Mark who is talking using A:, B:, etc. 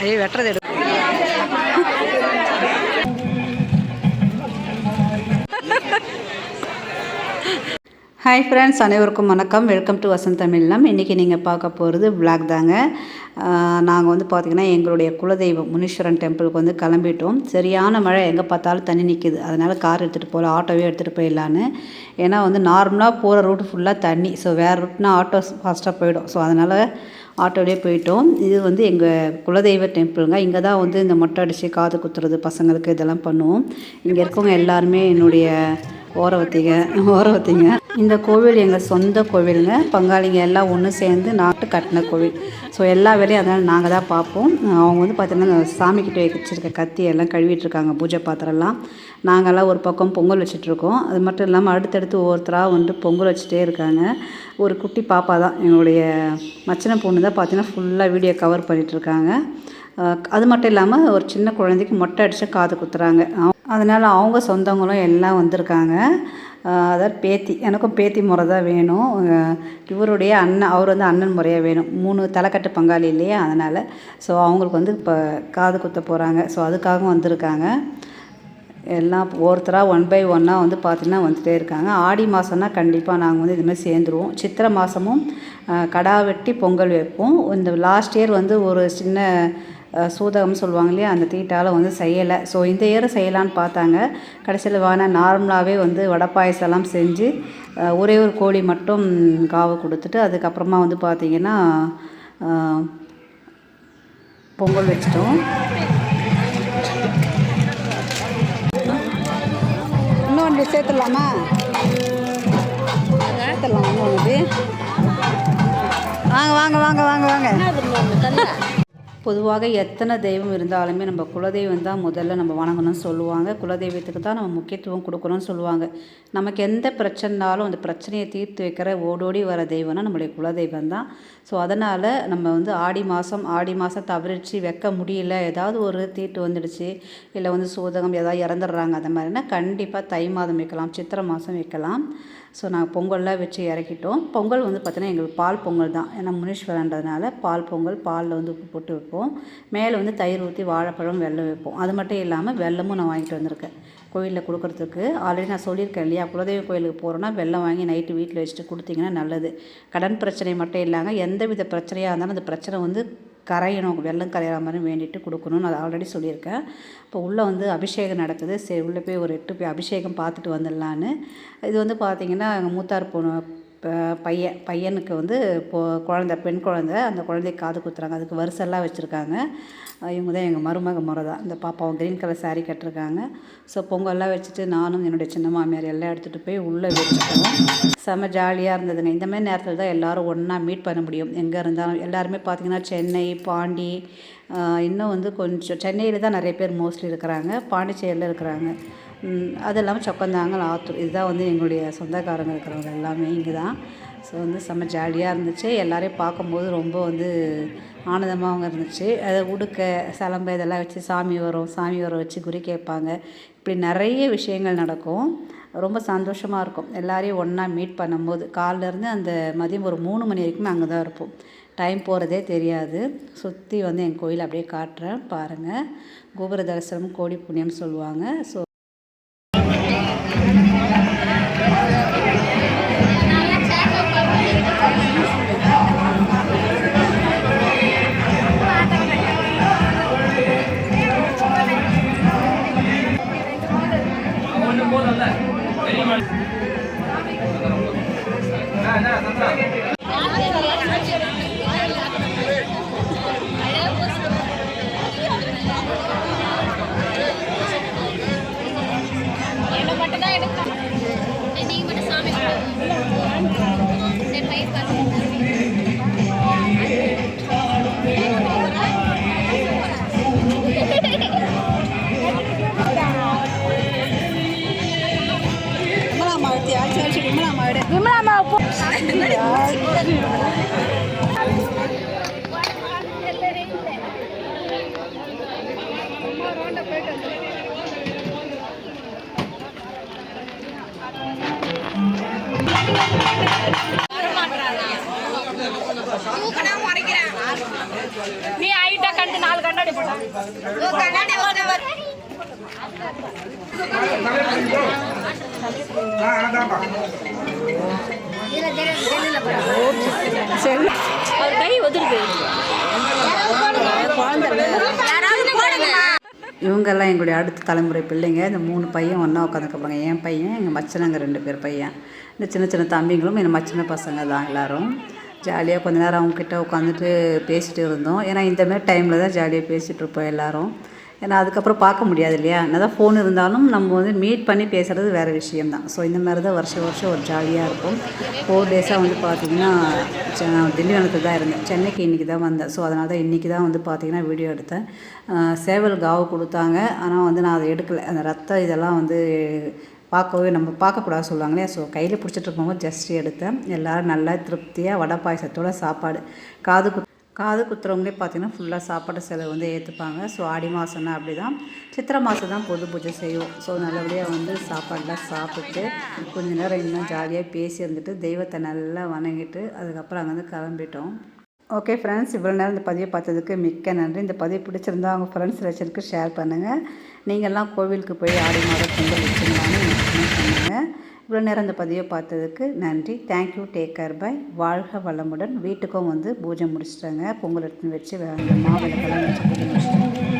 A: அதே வெட்டுறது hi friends அனைவருக்கும் வணக்கம். வெல்கம் டு வசந்த் தமிழ்லாம் இன்றைக்கி நீங்கள் பார்க்க போகிறது vlog தாங்க. நாங்கள் வந்து பார்த்திங்கன்னா எங்களுடைய குலதெய்வம் முனீஸ்வரன் டெம்பிளுக்கு வந்து கிளம்பிட்டோம். சரியான மழை எங்கே பார்த்தாலும் தண்ணி நிற்கிது அதனால் கார் எடுத்துகிட்டு போகல ஆட்டோவே எடுத்துகிட்டு போயிடலான்னு. ஏன்னா வந்து நார்மலாக போகிற ரூட் ஃபுல்லாக தண்ணி. ஸோ வேறு ரூட்னா ஆட்டோ ஃபாஸ்ட்டாக போயிடும். ஸோ அதனால் ஆட்டோலேயே போயிட்டோம். இது வந்து எங்கள் குலதெய்வ டெம்பிளுங்க. இங்கே தான் வந்து இந்த மொட்டை அடித்து காது குத்துறது பசங்களுக்கு இதெல்லாம் பண்ணுவோம். இங்கே இருக்கவங்க எல்லாருமே என்னுடைய ஓரவத்திங்க ஓரவத்திங்க இந்த கோவில் எங்கள் சொந்த கோவிலுங்க. பங்காளிங்க எல்லாம் ஒன்று சேர்ந்து நாட்டு கட்டின கோவில். ஸோ எல்லா வேலையும் அதனால் நாங்கள் தான் பார்ப்போம். அவங்க வந்து பார்த்திங்கன்னா சாமிக்கிட்ட வச்சிருக்க கத்தி எல்லாம் கழுவிட்டுருக்காங்க பூஜை பாத்திரம்லாம். நாங்கள்லாம் ஒரு பக்கம் பொங்கல் வச்சுட்ருக்கோம் அது மட்டும் இல்லாமல் அடுத்தடுத்து ஒவ்வொருத்தராக வந்து பொங்கல் வச்சுட்டே இருக்காங்க. ஒரு குட்டி பாப்பா தான். எங்களுடைய மச்சனை பொண்ணு தான் பார்த்தீங்கன்னா ஃபுல்லாக வீடியோ கவர் பண்ணிகிட்ருக்காங்க அது மட்டும் இல்லாமல் ஒரு சின்ன குழந்தைக்கு மொட்டை அடித்து காது குத்துறாங்க. அதனால் அவங்க சொந்தங்களும் எல்லாம் வந்திருக்காங்க. அதாவது பேத்தி எனக்கும் பேத்தி முறை தான் வேணும். இவருடைய அண்ணன் அவர் வந்து அண்ணன் முறையாக வேணும். மூணு தலைக்கட்டு பங்காளி இல்லையா? அதனால் ஸோ அவங்களுக்கு வந்து இப்போ காது குத்த போகிறாங்க ஸோ அதுக்காகவும் வந்திருக்காங்க. எல்லாம் ஒருத்தராக ஒன் பை ஒன்னாக வந்து பார்த்திங்கன்னா வந்துகிட்டே இருக்காங்க. ஆடி மாதம்னா கண்டிப்பாக நாங்கள் வந்து இதுமாதிரி சேர்ந்துருவோம். சித்திரை மாதமும் கடா வெட்டி பொங்கல் வைப்போம். இந்த லாஸ்ட் இயர் வந்து ஒரு சின்ன சூதகம்னு சொல்லுவாங்க இல்லையா அந்த தீட்டால் வந்து செய்யலை. ஸோ இந்த இயர் செய்யலான்னு பார்த்தாங்க. கடைசியில் வேணால் நார்மலாகவே வந்து வடை பாயசம்லாம் செஞ்சு ஒரே ஒரு கோழி மட்டும் காவு கொடுத்துட்டு அதுக்கப்புறமா வந்து பார்த்திங்கன்னா பொங்கல் வச்சிட்டோம். இன்னொன்று சேர்த்துடலாமா? சேர்த்துடலாம் வாங்க வாங்க வாங்க வாங்க வாங்க. பொதுவாக எத்தனை தெய்வம் இருந்தாலுமே நம்ம குலதெய்வம் தான் முதல்ல நம்ம வணங்கணும்னு சொல்லுவாங்க. குலதெய்வத்துக்கு தான் நம்ம முக்கியத்துவம் கொடுக்கணும்னு சொல்லுவாங்க. நமக்கு எந்த பிரச்சனைனாலும் அந்த பிரச்சனையை தீர்த்து வைக்கிற ஓடோடி வர தெய்வம்னா நம்மளுடைய குலதெய்வம் தான். ஸோ அதனால் நம்ம வந்து ஆடி மாதம் ஆடி மாதம் தவிர்த்து வைக்க முடியல ஏதாவது ஒரு தீட்டு வந்துடுச்சு இல்லை வந்து சூதகம் ஏதாவது இறந்துடுறாங்க அந்த மாதிரினா கண்டிப்பாக தை மாதம் வைக்கலாம் சித்திரை மாதம் வைக்கலாம். ஸோ நாங்கள் பொங்கல்லாம் வச்சு இறக்கிட்டோம். பொங்கல் வந்து பார்த்தீங்கன்னா எங்களுக்கு பால் பொங்கல் தான். ஏன்னா முனீஸ்வரன்றதுனால பால் பொங்கல் பாலில் வந்து உப்பு போட்டு வைப்போம். மேலே வந்து தயிர் ஊற்றி வாழைப்பழம் வெள்ளம் வைப்போம். அது மட்டும் இல்லாமல் வெல்லமும் நான் வாங்கிட்டு வந்திருக்கேன். கோயிலில் கொடுக்குறதுக்கு. ஆல்ரெடி நான் சொல்லியிருக்கேன் இல்லையா? குலதெய்வ கோயிலுக்கு போகிறோன்னா வெல்லம் வாங்கி நைட்டு வீட்டில் வச்சுட்டு கொடுத்தீங்கன்னா நல்லது. கடன் பிரச்சனை மட்டும் இல்லாமல் எந்த வித பிரச்சனையாக இருந்தாலும் அந்த பிரச்சனை வந்து கரையணும் வெள்ளம் கரையிற மாதிரி வேண்டிட்டு கொடுக்கணும்னு அதை ஆல்ரெடி சொல்லியிருக்கேன். இப்போ உள்ளே வந்து அபிஷேகம் நடக்குது. சரி உள்ளே போய் ஒரு எட்டு போய் அபிஷேகம் பார்த்துட்டு வந்துடலான்னு. இது வந்து பார்த்திங்கன்னா எங்கள் மூத்தார் பொண்ணு பையன் பையனுக்கு வந்து இப்போ குழந்த பெண் குழந்த அந்த குழந்தைக்கு காது குத்துறாங்க. அதுக்கு வரிசெல்லாம் வச்சுருக்காங்க. இவங்க தான் எங்கள் மருமக முறை தான் இந்த பாப்பாவும் க்ரீன் கலர் சாரீ கட்டிருக்காங்க. ஸோ பொங்கல்லாம் வச்சுட்டு நானும் என்னுடைய சின்ன மாமியார் எல்லாம் எடுத்துகிட்டு போய் உள்ளே வச்சுட்டோம் செம ஜாலியாக இருந்ததுங்க. இந்த மாதிரி நேரத்தில் தான் எல்லோரும் ஒன்றா மீட் பண்ண முடியும். எங்கே இருந்தாலும் எல்லாருமே பார்த்திங்கன்னா சென்னை பாண்டி இன்னும் வந்து கொஞ்சம் சென்னையில் தான் நிறைய பேர் மோஸ்ட்லி இருக்கிறாங்க. பாண்டிச்சேரியில் இருக்கிறாங்க. அது இல்லாமல் சொக்கந்தாங்கல் ஆத்தூர் இதுதான் வந்து எங்களுடைய சொந்தக்காரங்க இருக்கிறவங்க எல்லாமே இங்கே தான் ஸோ வந்து செம்ம ஜாலியாக இருந்துச்சு. எல்லாரையும் பார்க்கும்போது ரொம்ப வந்து ஆனந்தமாகவும் இருந்துச்சு. அதை உடுக்க சிலம்பு இதெல்லாம் வச்சு சாமி வரும் சாமி வர வச்சு குறி கேட்பாங்க. இப்படி நிறைய விஷயங்கள் நடக்கும். ரொம்ப சந்தோஷமாக இருக்கும். எல்லாரையும் ஒன்றா மீட் பண்ணும்போது காலிலேருந்து அந்த மதியம் ஒரு மூணு மணி வரைக்குமே அங்கே தான் இருப்போம். டைம் போகிறதே தெரியாது. சுற்றி வந்து என் கோயில் அப்படியே காட்டுறேன். பாருங்கள் கோபுர தரிசனம் கோடி புண்ணியம்னு சொல்லுவாங்க. ஸோ
B: என்ன நீ ஆயிட்ட கண்டு நாலு கண்ணாடி
A: அவர் கை ஒதுருது இவங்கெல்லாம் எங்களுடைய அடுத்த தலைமுறை பிள்ளைங்க. இந்த மூணு பையன் ஒன்றா உட்காந்துக்கப்பாங்க என் பையன் எங்கள் மச்சனங்க ரெண்டு பேர் பையன். இந்த சின்ன சின்ன தம்பிங்களும் என் மச்சின பசங்க தான் எல்லோரும். ஜாலியாக கொஞ்ச நேரம் அவங்கக்கிட்ட உட்காந்துட்டு பேசிகிட்டு இருந்தோம். ஏன்னா இந்த மாதிரி டைமில் தான் ஜாலியாக பேசிகிட்டு இருப்போம் எல்லோரும். ஏன்னா அதுக்கப்புறம் பார்க்க முடியாது இல்லையா? என்ன தான் ஃபோன் இருந்தாலும் நம்ம வந்து மீட் பண்ணி பேசுகிறது வேறு விஷயம்தான். ஸோ இந்த மாதிரி தான் வருஷம் வருஷம் ஒரு ஜாலியாக இருக்கும். ஃபோர் டேஸாக வந்து பார்த்திங்கன்னா திண்டிவனத்தில் தான் இருந்தேன். சென்னைக்கு இன்றைக்கி தான் வந்தேன். ஸோ அதனால தான் இன்றைக்கி தான் வந்து பார்த்திங்கன்னா வீடியோ எடுத்தேன். சேவல் காவு கொடுத்தாங்க. ஆனால் வந்து நான் அதை எடுக்கலை. அந்த ரத்தம் இதெல்லாம் வந்து பார்க்கவே நம்ம பார்க்கக்கூடாது சொல்லுவாங்களே ஸோ கையில் பிடிச்சிட்டு இருக்கவங்க ஜஸ்ட் எடுத்தேன். எல்லோரும் நல்லா திருப்தியாக வடை பாயசத்தோட சாப்பாடு. காது காது குத்துறவங்களே பார்த்தீங்கன்னா ஃபுல்லாக சாப்பாடு செலவு வந்து ஏற்றுப்பாங்க ஸோ ஆடி மாதம்னா அப்படி தான் சித்திரை மாதம் தான் பொது பூஜை செய்வோம். ஸோ நல்லபடியாக வந்து சாப்பாடெலாம் சாப்பிட்டு கொஞ்ச நேரம் இன்னும் ஜாலியாக பேசி இருந்துட்டு தெய்வத்தை நல்லா வணங்கிட்டு அதுக்கப்புறம் அங்கேருந்து கிளம்பிட்டோம். ஓகே ஃப்ரெண்ட்ஸ் இவ்வளோ நேரம் இந்த பதிவை பார்த்ததுக்கு மிக்க நன்றி. இந்த பதிவு பிடிச்சிருந்தா அவங்க ஃப்ரெண்ட்ஸ் ரிலேஷனுக்கு ஷேர் பண்ணுங்கள் நீங்கள்லாம் கோவிலுக்கு போய் ஆடி மாதம் பொங்கல் இவ்வளோ நேரம் இந்த பதிவை பார்த்ததுக்கு நன்றி. தேங்க்யூ டேக் கேர் பை வாழ்க வளமுடன். வீட்டுக்கும் வந்து பூஜை முடிச்சிட்டாங்க. பொங்கல் எடுத்துன்னு வச்சு வே- மாவிளக்கெல்லாம் வச்சு பூஜை முடிச்சிட்டாங்க